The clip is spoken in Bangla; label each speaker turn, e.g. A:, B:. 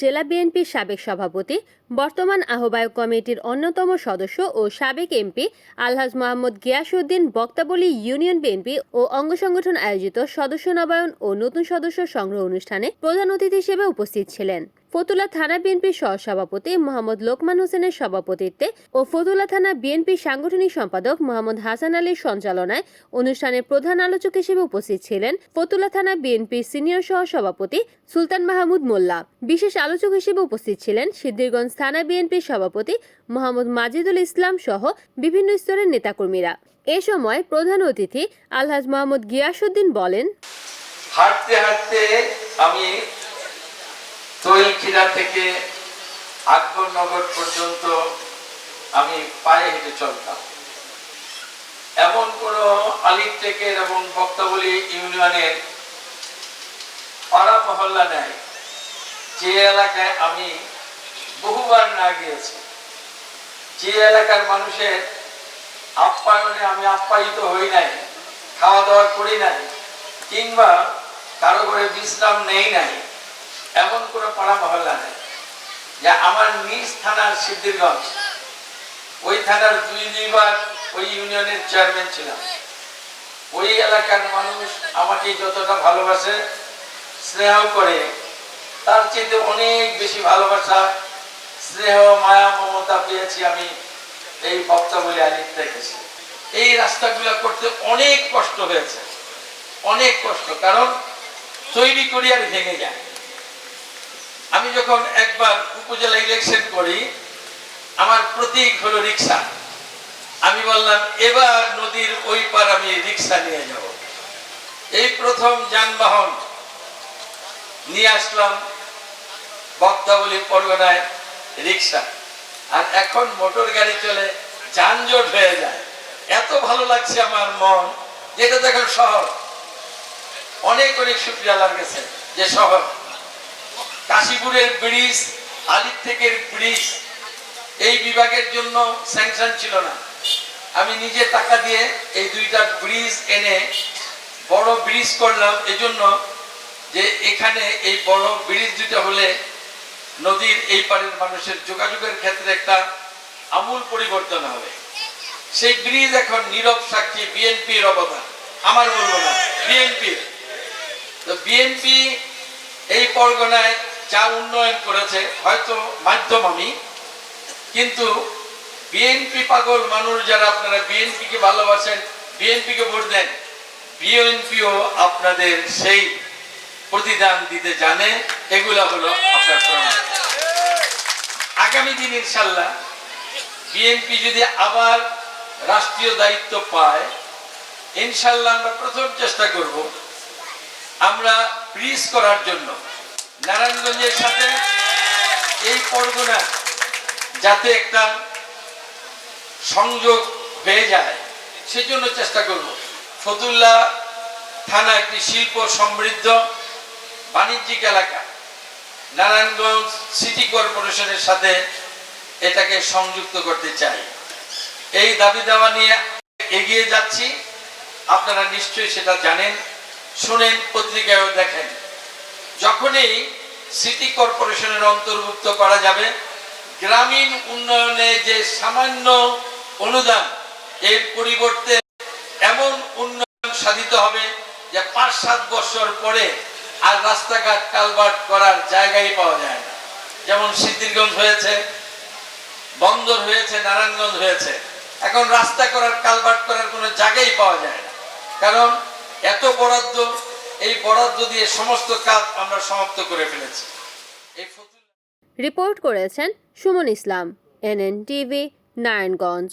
A: জেলা বিএনপির সাবেক সভাপতি, বর্তমান আহ্বায়ক কমিটির অন্যতম সদস্য ও সাবেক এমপি আলহাজ মোহাম্মদ গিয়াসউদ্দিন, বক্তাবলী ইউনিয়ন বিএনপি ও অঙ্গ সংগঠন আয়োজিত সদস্য নবায়ন ও নতুন সদস্য সংগ্রহ অনুষ্ঠানে প্রধান অতিথি হিসেবে উপস্থিত ছিলেন। ফতুল্লা থানা বিএনপির সহসভাপতি মোহাম্মদ লোকমান হোসেনের সভাপতিত্বে ও ফতুলা থানা বিএনপির সাংগঠনিক সম্পাদক মোহাম্মদ হাসান আলীর সঞ্চালনায় অনুষ্ঠানে প্রধান আলোচক হিসেবে উপস্থিত ছিলেন ফতুলা থানা বিএনপির সিনিয়র সহ সভাপতি সুলতান মাহমুদ মোল্লা। বিশেষ আলোচক হিসেবে উপস্থিত ছিলেন সিদ্ধিরগঞ্জ থানা বিএনপির সভাপতি মোহাম্মদ মাজিদুল ইসলাম সহ বিভিন্ন স্তরের নেতাকর্মীরা। এ সময় প্রধান অতিথি আলহাজ মোহাম্মদ গিয়াসুদ্দিন বলেন,
B: হাঁটতে হাঁটতে আমি তৈলখিরা থেকে আকবরনগর পর্যন্ত আমি পায়ে হেঁটে চলতাম। এমন কোন আলিপ টেকের এবং বক্তাবলী ইউনিয়নের পাড়া মহল্লা নেয় যে এলাকায় আমি বহুবার না গিয়েছি। যে এলাকার মানুষের আপ্যায়নে আমি আপ্যায়িত হই নাই খাওয়া দাওয়া করি নাই, কিংবা কারও করে বিশ্রাম নেই নাই এমন কোন পাড়া মহল্লা নেই যে আমার নিজ থানার সিদ্ধিরগঞ্জ। ওই থানার দুই দুইবার ওই ইউনিয়নের চেয়ারম্যান ছিলাম। ওই এলাকার মানুষ আমাকে যতটা ভালোবাসে, স্নেহ করে, তার চেয়ে অনেক বেশি ভালোবাসা, স্নেহ, মায়া, মমতা পেয়েছি আমি এই বক্তা বলে আলিপ দেখেছি এই রাস্তাগুলো করতে অনেক কষ্ট হয়েছে। অনেক কষ্ট, কারণ তৈরি করি আর ভেঙে যায়। আমি যখন একবার উপজেলা ইলেকশন করি, আমার প্রতীক হলো রিক্সা। আমি বললাম, এবার নদীর ওই পার আমি রিক্সা নিয়ে যাব। এই প্রথম যানবাহন নিয়ে আসলাম বক্তাবলী পরগনায় রিক্সা। আর এখন মোটর গাড়ি চলে, যানজট হয়ে যায়। এত ভালো লাগছে আমার মন, যেটা দেখেন শহর। অনেক অনেক শুক্রিয়া লাগছে যে শহর। কাশীপুরের ব্রিজ আলিপ থেকে ব্রিজ, এই বিভাগের জন্য স্যাংশন ছিল না। আমি নিজে টাকা দিয়ে এই দুইটা ব্রিজ এনে বড় ব্রিজ করলাম। এজন্য যে এখানে এই বড় ব্রিজ দুইটা হলে নদীর এই পারের মানুষের যোগাযোগের ক্ষেত্রে একটা আমূল পরিবর্তন হবে। সেই ব্রিজ এখন নীরব সাক্ষী বিএনপির অবদান। আমার বলব না, বিএনপির। তো বিএনপি এই পরগনায় যা উন্নয়ন করেছে, হয়তো মাধ্যম আমি, কিন্তু বিএনপি পাগল মানুষ যারা আপনারা বিএনপিকে ভালোবাসেন বিএনপিকে ভোট দেন বিএনপিও আপনাদের সেই প্রতিদান দিতে জানে, এগুলা হলো আপনার প্রমাণ। আগামী দিন ইনশাল্লাহ বিএনপি যদি আবার রাষ্ট্রীয় দায়িত্ব পায়, ইনশাল্লাহ আমরা প্রথম চেষ্টা করব আমরা ব্রিজ করার জন্য। নারায়ণগঞ্জের সাথে এই পরগনা যাতে একটা সংযোগ হয়ে যায়, সেজন্য চেষ্টা করব। ফতুল্লা থানা একটি শিল্প সমৃদ্ধ বাণিজ্যিক এলাকা। নারায়ণগঞ্জ সিটি কর্পোরেশনের সাথে এটাকে সংযুক্ত করতে চাই। এই দাবি দাওয়া নিয়ে এগিয়ে যাচ্ছি। আপনারা নিশ্চয়ই সেটা জানেন, শুনেন, পত্রিকায়ও দেখেন। যখনই সিটি কর্পোরেশনের অন্তর্ভুক্ত করা যাবে, গ্রামীণ উন্নয়নে যে সামান্য অনুদান, এর পরিবর্তে এমন উন্নয়ন সাধিত হবে যে পাঁচ সাত বছর পরে আর রাস্তাঘাট কালভার্ট করার জায়গাই পাওয়া যায় না। যেমন সিদ্ধিরগঞ্জ হয়েছে, বন্দর হয়েছে, নারায়ণগঞ্জ হয়েছে। এখন রাস্তা করার, কালভার্ট করার কোনো জায়গাই পাওয়া যায় না। কারণ এত বরাদ্দ এই বরাদ্দ দিয়ে সমস্ত কাজ আমরা সমাপ্ত করে ফেলেছি।
A: রিপোর্ট করেছেন সুমন ইসলাম এনএন টিভি নারায়ণগঞ্জ।